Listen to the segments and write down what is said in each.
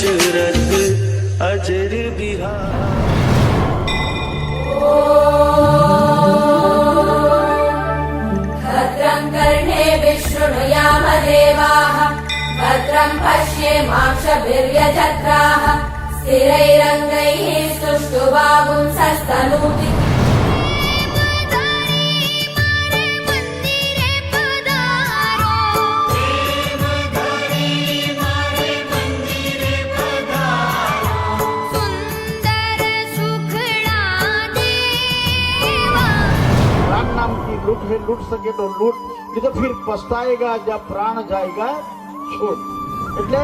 भद्रं कर्णे विश्रु यामदेवाः भद्रं पश्ये माक्ष वीर्यधत्राः स्थिरैरङ्गैः सुष्ठु ये गुरु विद गुरु संकेत ऑन लूट किधर फिर पछताएगा जब प्राण जाएगा ओह એટલે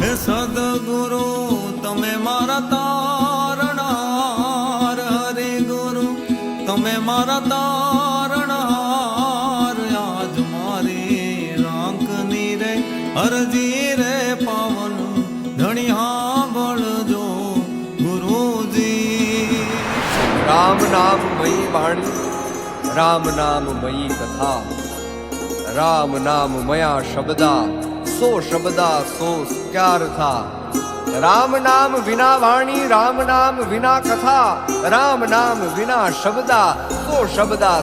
મે સદ ગુરુ તમે મારા તરણર દે ગુરુ તમે મારા તરણર આજ મારી રાંક નિરે અરજી રે રામ નામ મયી વાણી રામ નામ મયી કથા રામ નામ મયા શબ્દા સો શબ્દા સો ક્યાર થા રામ નામ વિના વાણી રામ નામ વિના કથા રામ નામ વિના શબ્દા સો શબ્દા